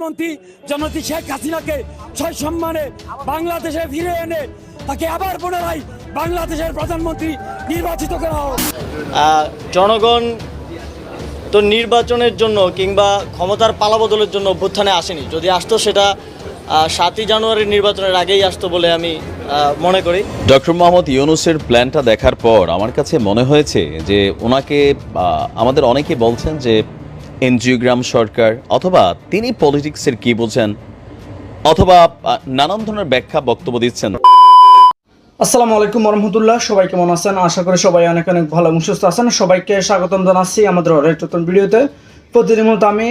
মন্ত্রী জনতি শেখ হাসিনাকে ছয় সম্মানে বাংলাদেশে ফিরে এনে তাকে আবার পুনরায় বাংলাদেশের প্রধানমন্ত্রী নির্বাচিত করা হোক। জনগণ তো নির্বাচনের জন্য কিংবা ক্ষমতার পালাবদলের জন্য অভ্যুত্থানে আসেনি। যদি আসতো সেটা সাতই জানুয়ারির নির্বাচনের আগেই আসতো বলে আমি মনে করি। ডক্টর মোহাম্মদ ইউনুসের প্ল্যানটা দেখার পর আমার কাছে মনে হয়েছে যে ওনাকে আমাদের অনেকে বলছেন যে এনজিওগ্রাম সরকার, অথবা তিনি পলিটিক্সের কি বোঝেন? অথবা নানান ধরনের ব্যাখ্যা বক্তব্য দিচ্ছেন। আসসালামু আলাইকুম রহমতুল্লাহ সবাই কেমন আছেন? আশা করি সবাই অনেক অনেক ভালো এবং সুস্থ আছেন। সবাইকে স্বাগতম জানাচ্ছি আমাদের নতুন ভিডিওতে। প্রতিদিন মতো আমি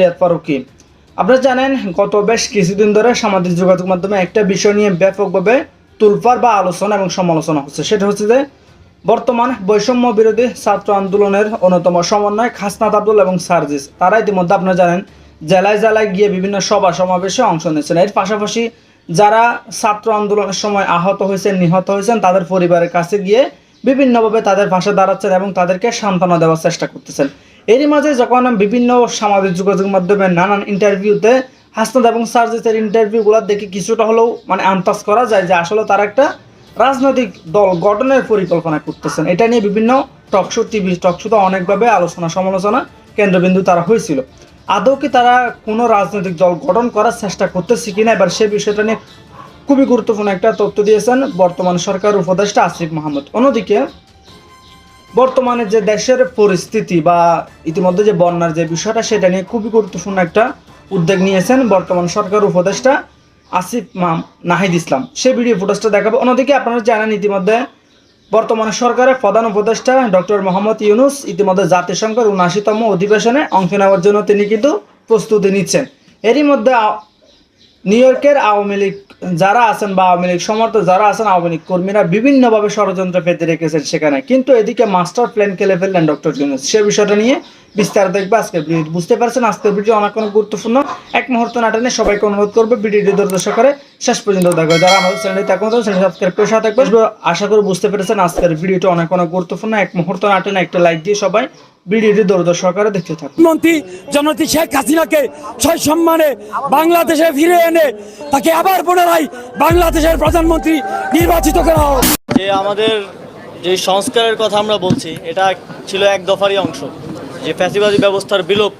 ইয়াদ ফারুকি। আপনারা জানেন, গত বেশ কিছুদিন ধরে সামাজিক যোগাযোগ মাধ্যমে একটা বিষয় নিয়ে ব্যাপকভাবে তুলফার বা আলোচনা এবং সমালোচনা হচ্ছে। সেটা হচ্ছে যে বর্তমান বৈষম্য বিরোধী ছাত্র আন্দোলনের অন্যতম সমন্বয় খাসনাত আব্দুল এবং সার্জিস তারা ইতিমধ্যে আপনারা জানেন, জেলায় জেলায় গিয়ে বিভিন্ন সভা সমাবেশে অংশ নিচ্ছেন এর পাশাপাশি যারা ছাত্র আন্দোলনের সময় আহত হয়েছেন, নিহত হয়েছেন, তাদের পরিবারের কাছে গিয়ে বিভিন্নভাবে তাদের পাশে দাঁড়াচ্ছেন এবং তাদেরকে সান্ত্বনা দেওয়ার চেষ্টা করতেছেন। এরই মাঝে যখন বিভিন্ন সামাজিক যোগাযোগ মাধ্যমে নানান ইন্টারভিউতে হাসনাদ এবং সার্জিসের ইন্টারভিউগুলো দেখে কিছুটা হলেও মানে আন্দাজ করা যায় যে আসলে তারা একটা রাজনৈতিক দল গঠনের পরিকল্পনা করতেছেন। এটা নিয়ে বিভিন্ন টকশো টিভি টকশোতে অনেকভাবে আলোচনা সমালোচনা কেন্দ্রবিন্দু তারা হয়েছিল। আদৌ কি তারা কোনো রাজনৈতিক দল গঠন করার চেষ্টা করতেছে কিনা, এবার সে বিষয়টা নিয়ে খুবই গুরুত্বপূর্ণ একটা তথ্য দিয়েছেন বর্তমান সরকার উপদেষ্টা আসিফ মাহমুদ। অন্যদিকে, বর্তমানে যে দেশের পরিস্থিতি বা ইতিমধ্যে যে বন্যার যে বিষয়টা, সেটা নিয়ে খুবই গুরুত্বপূর্ণ একটা উদ্যোগ নিয়েছেন বর্তমান সরকার উপদেষ্টা আসিফ মাম নাহিদ ইসলাম। সে ভিডিও ফুটেজটা দেখাবো। অন্যদিকে আপনারা জানেন ইতিমধ্যে বর্তমানে সরকারের প্রধান উপদেষ্টা ডক্টর মোহাম্মদ ইউনুস ইতিমধ্যে জাতিসংঘের উনআশিতম অধিবেশনে অংশ নেওয়ার জন্য তিনি কিন্তু প্রস্তুতি নিচ্ছেন। এরই মধ্যে নিউ ইয়র্কের আওয়ামী লীগ যারা আছেন বা আওয়ামী লীগ সমর্থক যারা আছেন, আওয়ামী লীগ কর্মীরা বিভিন্নভাবে ষড়যন্ত্র পেতে রেখেছেন সেখানে। কিন্তু এদিকে মাস্টার প্ল্যান খেলে ফেললেন ডক্টর ইউনুস। সে বিষয়টা নিয়ে বিস্তারিত দেখবে আজকের ভিডিও বুঝতে পারছেন, আজকের ভিডিও অনেক অনেক গুরুত্বপূর্ণ। এক মুহূর্ত নাটনে সবাইকে অনুরোধ করবে ভিডিওটি দূরদর্শক করে শেষ পর্যন্ত দেখবে যারা আমাদের চ্যানেলটি এখন চ্যানেল সাবস্ক্রাইব করে সাথে আশা করি বুঝতে পেরেছেন, আজকের ভিডিওটি অনেক অনেক গুরুত্বপূর্ণ। এক মুহূর্ত নাটনে একটা লাইক দিয়ে সবাই ভিডিওটি দেখতে থাকুন। মন্ত্রী জনতি শেখ হাসিনাকে ছয় সম্মানে বাংলাদেশে ফিরে এনে তাকে আবার পুনরায় বাংলাদেশের প্রধানমন্ত্রী নির্বাচিত করা হোক। যে আমাদের যে সংস্কারের কথা আমরা বলছি এটা ছিল এক দফারই অংশ। যে ফ্যাসিবাদী ব্যবস্থার বিলোপ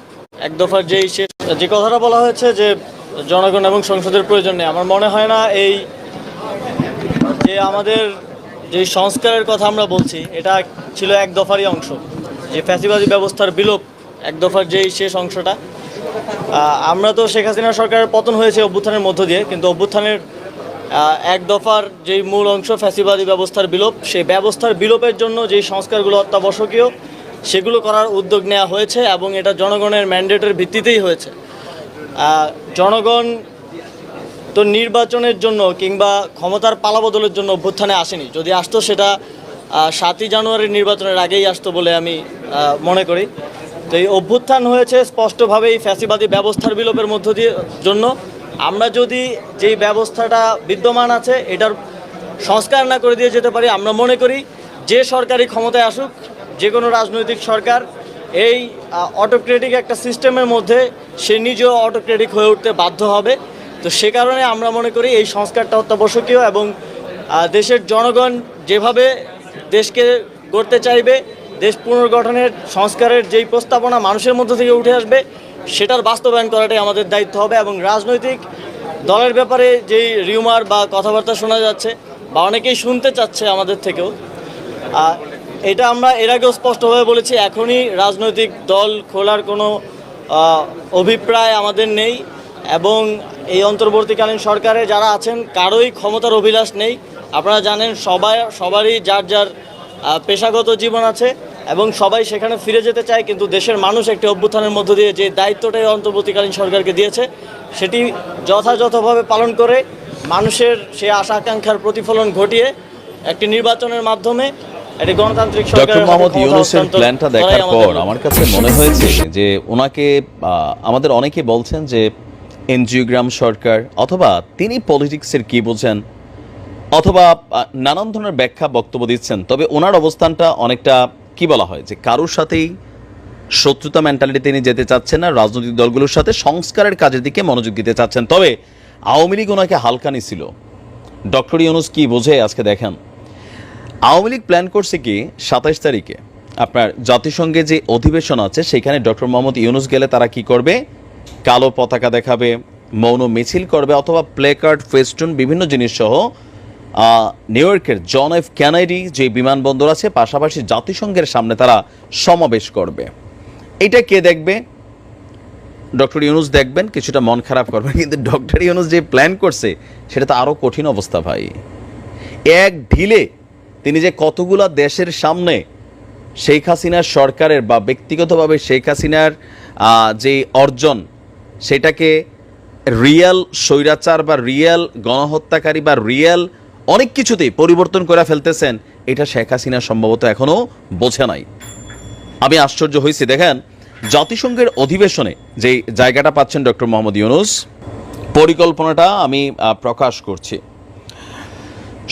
এক দফার যেই শেষ যে কথাটা বলা হয়েছে যে জনগণ এবং সংসদের প্রয়োজন নেই আমার মনে হয় না এই যে আমাদের যে সংস্কারের কথা আমরা বলছি এটা ছিল এক দফারই অংশ। যে ফ্যাসিবাদী ব্যবস্থার বিলোপ এক দফার যেই শেষ অংশটা আমরা তো শেখ হাসিনা সরকারের পতন হয়েছে অভ্যুত্থানের মধ্য দিয়ে, কিন্তু অভ্যুত্থানের এক দফার যেই মূল অংশ ফ্যাসিবাদী ব্যবস্থার বিলোপ, সেই ব্যবস্থার বিলোপের জন্য যেই সংস্কারগুলো অত্যাবশ্যকীয়, সেগুলো করার উদ্যোগ নেওয়া হয়েছে এবং এটা জনগণের ম্যান্ডেটের ভিত্তিতেই হয়েছে। জনগণ তো নির্বাচনের জন্য কিংবা ক্ষমতার পালাবদলের জন্য অভ্যুত্থানে আসেনি। যদি আসতো সেটা সাতই জানুয়ারির নির্বাচনের আগেই আসতো বলে আমি মনে করি। তো এই অভ্যুত্থান হয়েছে স্পষ্টভাবেই ফ্যাসিবাদী ব্যবস্থার বিলোপের মধ্য দিয়ে জন্য। আমরা যদি যেই ব্যবস্থাটা বিদ্যমান আছে, এটার সংস্কার না করে দিয়ে যেতে পারি, আমরা মনে করি যে সরকারি ক্ষমতায় আসুক, যে কোনো রাজনৈতিক সরকার, এই অটোক্রেটিক একটা সিস্টেমের মধ্যে সে নিজেও অটোক্রেটিক হয়ে উঠতে বাধ্য হবে। তো সে কারণে আমরা মনে করি এই সংস্কারটা অত্যাবশ্যকীয় এবং দেশের জনগণ যেভাবে দেশকে গড়তে চাইবে, দেশ পুনর্গঠনের সংস্কারের যেই প্রস্তাবনা মানুষের মধ্যে থেকে উঠে আসবে, সেটার বাস্তবায়ন করাটাই আমাদের দায়িত্ব হবে এবং রাজনৈতিক দলের ব্যাপারে যেই রিউমার বা কথাবার্তা শোনা যাচ্ছে বা অনেকেই শুনতে চাচ্ছে আমাদের থেকেও এটা আমরা এর আগেও স্পষ্টভাবে বলেছি, এখনই রাজনৈতিক দল খোলার কোনো অভিপ্রায় আমাদের নেই এবং এই অন্তর্বর্তীকালীন সরকারে যারা আছেন, কারোই ক্ষমতার অভিলাষ নেই। আপনারা জানেন সবাই সবারই যার যার পেশাগত জীবন আছে এবং সবাই সেখানে ফিরে যেতে চায় কিন্তু দেশের মানুষ একটি অভ্যুত্থানের মধ্য দিয়ে যে দায়িত্বটাই অন্তর্বর্তীকালীন সরকারকে দিয়েছে সেটি যথাযথভাবে পালন করে মানুষের সেই আশা আকাঙ্ক্ষার প্রতিফলন ঘটিয়ে একটি নির্বাচনের মাধ্যমে একটি গণতান্ত্রিক ডক্টর মোহাম্মদ ইউনুসের প্ল্যানটা দেখার পর আমার কাছে মনে হয়েছে যে ওনাকে আমাদের অনেকে বলছেন যে এনজিওগ্রাম সরকার অথবা তিনি পলিটিক্সের কি বোঝেন অথবা নানান ধরনের ব্যাখ্যা বক্তব্য দিচ্ছেন, তবে ওনার অবস্থানটা অনেকটা, কি বলা হয়, যে কারোর সাথেই শত্রুতা মেন্টালিটি তিনি যেতে চাচ্ছেন না, রাজনৈতিক দলগুলোর সাথে সংস্কারের কাজের দিকে মনোযোগ দিতে চাচ্ছেন। তবে আওয়ামী লীগ ওনাকে হালকা নিছিল ডক্টর ইউনুস কি বোঝে, আজকে দেখেন। আওয়ামী লীগ প্ল্যান করছে কি সাতাইশ তারিখে আপনার জাতিসংঘে যে অধিবেশন আছে, সেখানে ডক্টর মোহাম্মদ ইউনুস গেলে তারা কি করবে? কালো পতাকা দেখাবে, মৌন মিছিল করবে, অথবা প্লে কার্ড ফেস্টুন বিভিন্ন জিনিস সহ নিউ ইয়র্কের জন এফ ক্যানাডি যে বিমানবন্দর আছে, পাশাপাশি জাতিসংঘের সামনে তারা সমাবেশ করবে। এটা কে দেখবে? ডক্টর ইউনুস দেখবেন, কিছুটা মন খারাপ করবেন, কিন্তু ডক্টর ইউনুস যে প্ল্যান করছে, সেটা তো আরও কঠিন অবস্থা ভাই। এক ঢিলে তিনি যে কতগুলা দেশের সামনে শেখ হাসিনার সরকারের বা ব্যক্তিগতভাবে শেখ হাসিনার যে অর্জন, সেটাকে রিয়েল স্বৈরাচার বা রিয়েল গণহত্যাকারী বা রিয়েল অনেক কিছুতেই পরিবর্তন করে ফেলতেছেন। এটা শেখ হাসিনা সম্ভবত এখনও বোঝে নাই। আমি আশ্চর্য হয়েছি, দেখেন, জাতিসংঘের অধিবেশনে যে জায়গাটা পাচ্ছেন ডক্টর মোহাম্মদ ইউনুস, পরিকল্পনাটা আমি প্রকাশ করছি।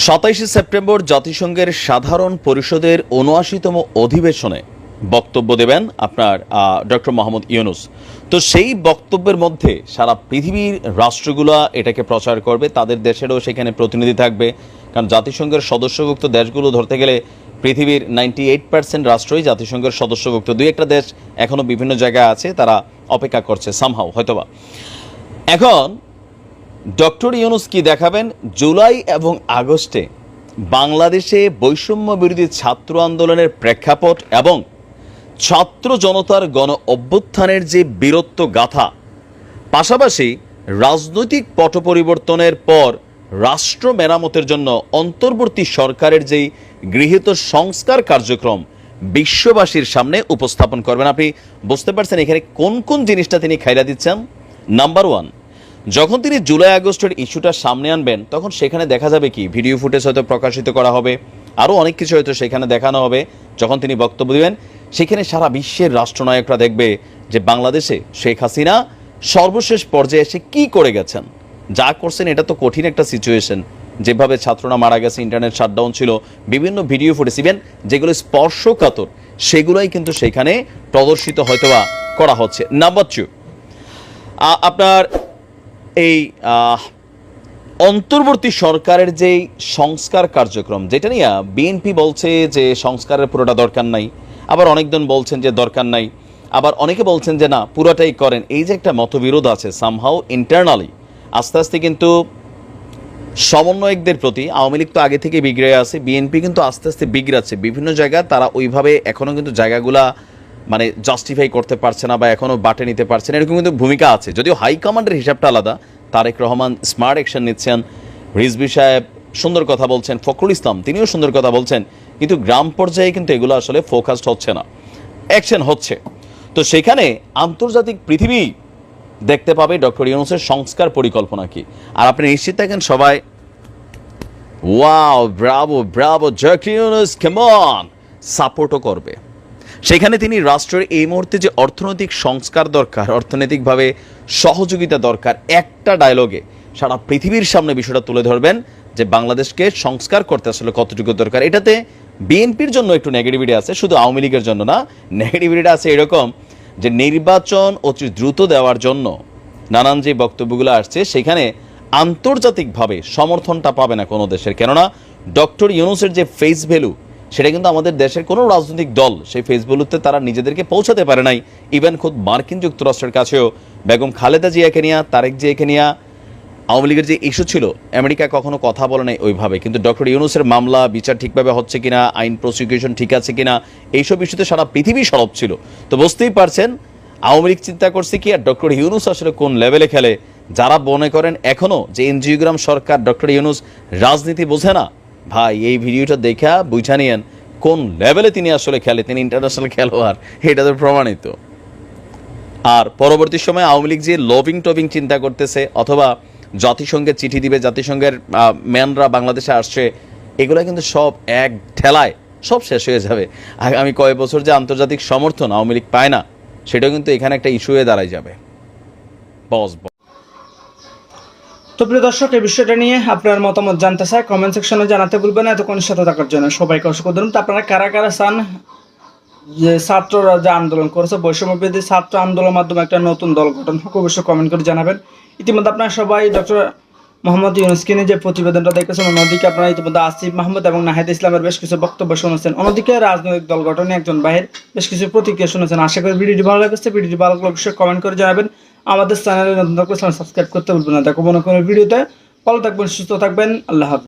সাতাইশে সেপ্টেম্বর জাতিসংঘের সাধারণ পরিষদের উনআশিতম অধিবেশনে বক্তব্য দেবেন আপনার ডক্টর মোহাম্মদ ইউনুস। তো সেই বক্তব্যের মধ্যে সারা পৃথিবীর রাষ্ট্রগুলো এটাকে প্রচার করবে, তাদের দেশেরও সেখানে প্রতিনিধি থাকবে। কারণ জাতিসংঘের সদস্যভুক্ত দেশগুলো ধরতে গেলে পৃথিবীর নাইনটি এইট পার্সেন্ট রাষ্ট্রই জাতিসংঘের সদস্যভুক্ত। দুই একটা দেশ এখনও বিভিন্ন জায়গায় আছে, তারা অপেক্ষা করছে সামহাও হয়তোবা। এখন ডক্টর ইউনুস কি দেখাবেন? জুলাই এবং আগস্টে বাংলাদেশে বৈষম্য বিরোধী ছাত্র আন্দোলনের প্রেক্ষাপট এবং ছাত্র জনতার গণ অভ্যুত্থানের যে বীরত্ব গাথা, পাশাপাশি রাজনৈতিক পট পরিবর্তনের পর রাষ্ট্র মেরামতের জন্য অন্তর্বর্তী সরকারের যেই গৃহীত সংস্কার কার্যক্রম বিশ্ববাসীর সামনে উপস্থাপন করবেন। আপনি বুঝতে পারছেন এখানে কোন কোন জিনিসটা তিনি খাইরা দিচ্ছেন? নাম্বার ওয়ান যখন তিনি জুলাই আগস্টের ইস্যুটা সামনে আনবেন, তখন সেখানে দেখা যাবে কি? ভিডিও ফুটেজ হয়তো প্রকাশিত করা হবে। আরও অনেক কিছু হয়তো সেখানে দেখানো হবে যখন তিনি বক্তব্য দেবেন। সেখানে সারা বিশ্বের রাষ্ট্রনায়করা দেখবে যে বাংলাদেশে শেখ হাসিনা সর্বশেষ পর্যায়ে এসে কি করে গেছেন। যা করছেন এটা তো কঠিন একটা সিচুয়েশন যেভাবে ছাত্ররা মারা গেছে ইন্টারনেট শাটডাউন ছিল, বিভিন্ন ভিডিও ফুটেজ ইভেন যেগুলো স্পর্শকাতর, সেগুলোই কিন্তু সেখানে প্রদর্শিত হয়তোবা করা হচ্ছে। নাম্বার টু আপনার এই অন্তর্বর্তী সরকারের যে সংস্কার কার্যক্রম, যেটা নিয়ে বিএনপি বলছে যে সংস্কারের পুরোটা দরকার নাই, আবার অনেকজন বলছেন যে দরকার নাই, আবার অনেকে বলছেন যে না, পুরোটাই করেন। এই যে একটা মতবিরোধ আছে সামহাও ইন্টারনালি আস্তে আস্তে কিন্তু সমন্বয়কদের প্রতি, আওয়ামী লীগ তো আগে থেকে বিগড়ে আছে, বিএনপি কিন্তু আস্তে আস্তে বিগড়াচ্ছে। বিভিন্ন জায়গায় তারা ওইভাবে এখনও কিন্তু জায়গাগুলা মানে জাস্টিফাই করতে পারছে না বা এখনও বাটে নিতে পারছে না, এরকম কিন্তু ভূমিকা আছে। যদিও হাইকমান্ডের হিসাবটা আলাদা তারেক রহমান স্মার্ট অ্যাকশন নিচ্ছেন। রিজবি সাহেব সুন্দর কথা বলছেন। ফখরুল ইসলাম, তিনিও সুন্দর কথা বলছেন। কিন্তু গ্রাম পর্যায়ে কিন্তু এগুলো আসলে ফোকাসড হচ্ছে না। অ্যাকশন হচ্ছে। তো সেখানে আন্তর্জাতিক পৃথিবী দেখতে পাবে ডক্টর ইউনুসের সংস্কার পরিকল্পনা কি? আর আপনি নিশ্চিত থাকেন সবাই? Wow bravo bravo doctor Yunus কেমন সাপোর্টও করবে। সেখানে তিনি রাষ্ট্রের এই মুহূর্তে যে অর্থনৈতিক সংস্কার দরকার, অর্থনৈতিকভাবে সহযোগিতা দরকার, একটা ডায়লগে সারা পৃথিবীর সামনে বিষয়টা তুলে ধরবেন যে বাংলাদেশকে সংস্কার করতে আসলে কতটুকু দরকার। এটাতে বিএনপির জন্য একটু নেগেটিভিটি আছে, শুধু আওয়ামী লীগের জন্য না নেগেটিভিটিটা আছে এরকম যে নির্বাচন অতি দ্রুত দেওয়ার জন্য নানান যে বক্তব্যগুলো আসছে, সেখানে আন্তর্জাতিকভাবে সমর্থনটা পাবে না কোনো দেশের। কেননা, ডক্টর ইউনুসের যে ফেস ভ্যালু সেটা কিন্তু আমাদের দেশের কোনো রাজনৈতিক দল সেই ফেস ভ্যালুতে তারা নিজেদেরকে পৌঁছাতে পারে নাই। ইভেন খুদ মার্কিন যুক্তরাষ্ট্রের কাছেও বেগম খালেদা জিয়াকে নিয়ে, তারেক জিয়াকে নিয়ে আওয়ামী লীগের যে ইস্যু ছিল, আমেরিকা কখনো কথা বলে নাই ওইভাবে। কিন্তু ডক্টর ইউনুসের মামলা, বিচার ঠিকভাবে হচ্ছে কিনা, আইন প্রসিকিউশন ঠিক আছে কিনা, এইসব ইস্যুতে সারা পৃথিবী সরব ছিল। তো বুঝতেই পারছেন, আওয়ামী লীগ চিন্তা করছে কি আর ডক্টর ইউনুস আসলে কোন লেভেলে খেলে? যারা মনে করেন এখনও যে এনজিওগ্রাম সরকার, ডক্টর ইউনুস রাজনীতি বোঝে না ভাই, এই ভিডিওটা দেখা বুঝা নিয়েন কোন লেভেলে তিনি আসলে খেলে, তিনি ইন্টারন্যাশনাল খেলোয়াড়, এটা তো প্রমাণিত। আর পরবর্তী সময়ে আওয়ামী লীগ যে লভিং টভিং চিন্তা করতেছে, অথবা জাতিসংঘের চিঠি দিবে, জাতিসংঘের ম্যানরা বাংলাদেশে আসছে, এগুলো কিন্তু সব এক ঠেলায়, সব শেষ হয়ে যাবে। আগামী কয়েক বছর যে আন্তর্জাতিক সমর্থন আওয়ামী লীগ পায় না, সেটাও কিন্তু এখানে একটা ইস্যু হয়ে দাঁড়ায় যাবে। বস। তো প্রিয় দর্শক, এই বিষয়টা নিয়ে আপনার মতামত জানতে চাই কমেন্ট সেকশনে জানাতে ভুলবেন এতক্ষণ সাথে থাকার জন্য সবাইকে অসংখ্য ধন্যবাদ। আপনারা কারা কারা চান যে ছাত্ররা যে আন্দোলন করেছে বৈষম্য বিরোধী ছাত্র আন্দোলনের মাধ্যমে একটা নতুন দল গঠন হোক, অবশ্যই কমেন্ট করে জানাবেন। ইতিমধ্যে আপনারা সবাই ডক্টর মোহাম্মদ ইউনুসকে যে প্রতিবেদনটা দেখেছেন, অন্যদিকে আপনারা ইতিমধ্যে আসিফ মাহমুদ এবং নাহিদ ইসলামের বেশ কিছু বক্তব্য শুনেছেন। অন্যদিকে রাজনৈতিক দল গঠনে একজন বাহির বেশ কিছু প্রতিক্রিয়া শুনেছেন। আশা করি ভিডিওটি ভালো লাগছে, ভিডিওটি ভালো লাগলে অবশ্যই কমেন্ট করে জানাবেন। আমাদের চ্যানেলে নতুন সাবস্ক্রাইব করতে ভুলবেন না। দেখো মনে কোনো ভিডিওতে। ভালো থাকবেন, সুস্থ থাকবেন। আল্লাহ হাফিজ।